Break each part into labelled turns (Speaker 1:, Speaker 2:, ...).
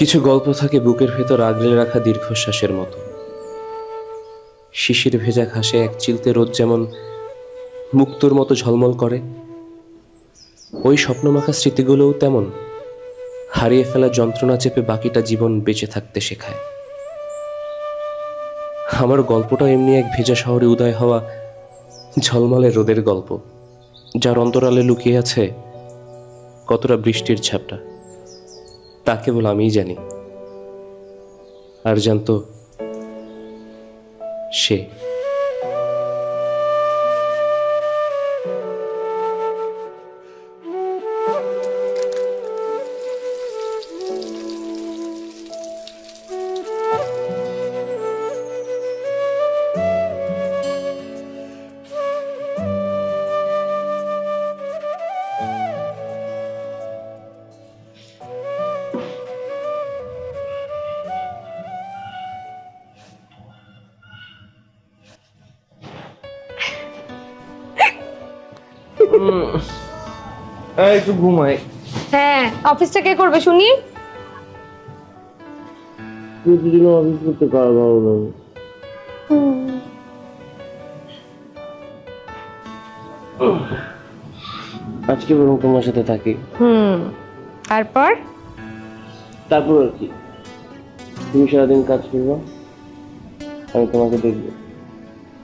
Speaker 1: কিছু গল্প থাকে বুকের ভেতর আগলে রাখা দীর্ঘশ্বাসের মতো। শিশির ভেজা ঘাসে এক চিলতে রোদ যেমন মুক্তোর মতো ঝলমল করে, ওই স্বপ্ন স্বপ্নমাখা স্মৃতিগুলোও তেমন। হারিয়ে ফেলা যন্ত্রণা চেপে বাকিটা জীবন বেঁচে থাকতে শেখায়। আমার গল্পটা এমনি এক ভেজা শহরে উদয় হওয়া ঝলমলে রোদের গল্প, যার অন্তরালে লুকিয়ে আছে কতটা বৃষ্টির ছাপটা তা কেবল আমিই জানি। আর জানতো সে। একটু ঘুমাই।
Speaker 2: হ্যাঁ অফিসটা কে করবে শুনি?
Speaker 1: প্রতিদিন অফিস করতে কার ভালো লাগে আজকে বরং তোমার সাথে থাকি।
Speaker 2: হুম তারপর?
Speaker 1: তারপর আর কি। তুমি সারাদিন কাজ করব আমি তোমাকে দেখব।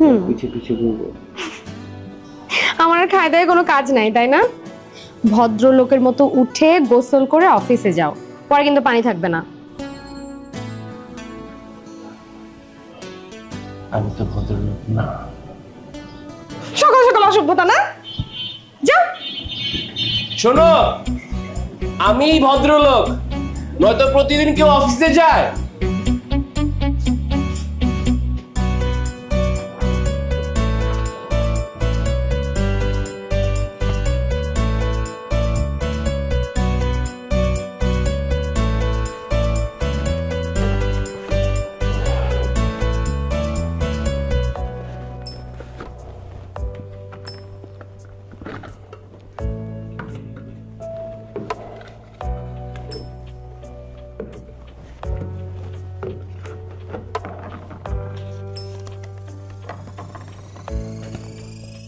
Speaker 2: হুম।
Speaker 1: পিছিয়ে পিছিয়ে ঘুরবো।
Speaker 2: আমার আর খায় দায় কোনো কাজ নাই তাই না? ভদ্রলোকের মতো উঠে গোসল করে অফিসে যাও। পরে কিন্তু পানি থাকবে না।
Speaker 1: আমি তো ভদ্রলোক না।
Speaker 2: সকাল সকাল অসভ্যতা না? যাও।
Speaker 1: শোনো আমি ভদ্রলোক। নয়তো প্রতিদিন কেউ অফিসে যায়?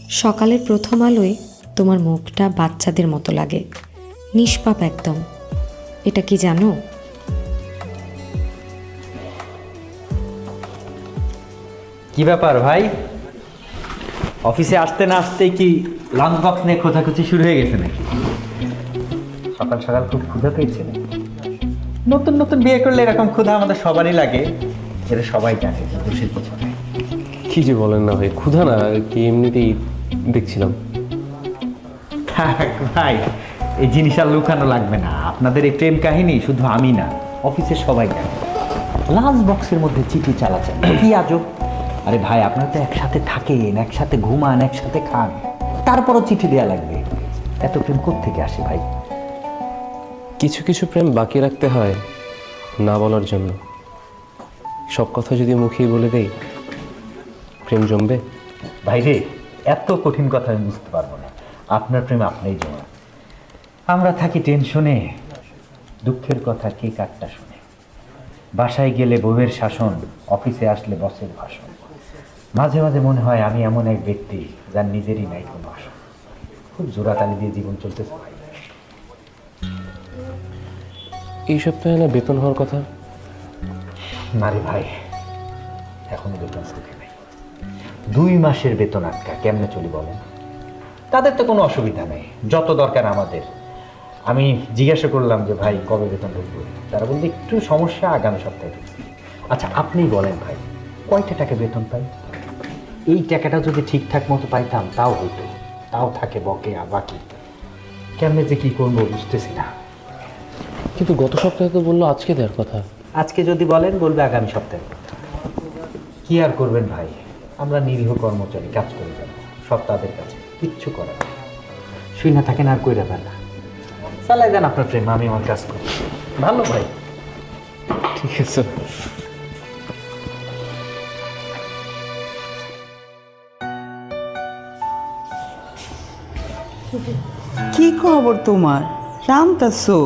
Speaker 3: সকালের প্রথম আলোয় তোমার মুখটা বাচ্চাদের মতো লাগে। নিষ্পাপ একদম। এটা কি জানো?
Speaker 4: কি ব্যাপার ভাই? অফিসে আসতে না আসতেই কি লাঞ্চ বক্স নিয়ে খোঁজাখুঁজি শুরু হয়ে গেছে নাকি? সকাল সকাল খুব ক্ষুধা পেয়েছে নতুন নতুন বিয়ে করলে এরকম ক্ষুধা আমাদের সবারই লাগে। এটা সবাই জানে দোষের কিছু
Speaker 1: কি যে বলেন না ভাই ক্ষুধা না কি এমনিতেই দেখছিলাম।
Speaker 4: থাক ভাই এই জিনিস আর লুকানো লাগবে না। আপনাদের এই প্রেম কাহিনী শুধু আমি না অফিসের সবাই জানে। লাঞ্চ বক্সের মধ্যে চিঠি চালাচ্ছেন। কি আজব? আরে ভাই আপনারা তো একসাথে থাকেন একসাথে ঘুমান একসাথে খান। তারপরও চিঠি দেয়া লাগবে। এত প্রেম থেকে আসে ভাই?
Speaker 1: কিছু কিছু প্রেম বাকি রাখতে হয় না বলার জন্য। সব কথা যদি মুখেই বলে দেই প্রেম জমবে।
Speaker 4: ভাই রে এত কঠিন কথা আমি বুঝতে পারব না। আপনার প্রেম আপনিই জমা আমরা থাকি টেনশনে। দুঃখের কথা কে কাটটা শুনে? বাসায় গেলে বউয়ের শাসন অফিসে আসলে বসের ভাষণ। মাঝে মাঝে মনে হয় আমি এমন এক ব্যক্তি যার নিজেরই নাই কোনো আশা খুব জোরাতালি দিয়ে জীবন চলতেছে ভাই।
Speaker 1: এই সপ্তাহে না বেতন হওয়ার কথা?
Speaker 4: নারী ভাই এখনও বেতন সুখে নেই। দুই মাসের বেতন আটকা কেমনে চলি বলেন? তাদের তো কোনো অসুবিধা নেই যত দরকার আমাদের। আমি জিজ্ঞাসা করলাম যে ভাই কবে বেতন ঢুকবে? তারা বলতে একটু সমস্যা আগামী সপ্তাহে ঢুকবে। আচ্ছা আপনি বলেন ভাই কয়টা টাকা বেতন পাই? এই টাকাটা যদি ঠিকঠাক মতো পাইতাম তাও হইতো তাও থাকে বকে আর বাকি। কেমনে যে কি করব বুঝতেছি না।
Speaker 1: কিন্তু গত সপ্তাহে তো বলল আজকে দেওয়ার কথা।
Speaker 4: আজকে যদি বলেন বলবে আগামী সপ্তাহে। কি আর করবেন ভাই? আমরা নিরীহ কর্মচারী কাজ করে যাব সব তাদের কাছে কিচ্ছু করার। শুই না থাকেন আর কইরা না। চালাই দেন আপনার প্রেম আমি আমার কাজ করি। ভালো ভাই।
Speaker 1: ঠিক আছে।
Speaker 5: কি খবর তোমার? রামতাছো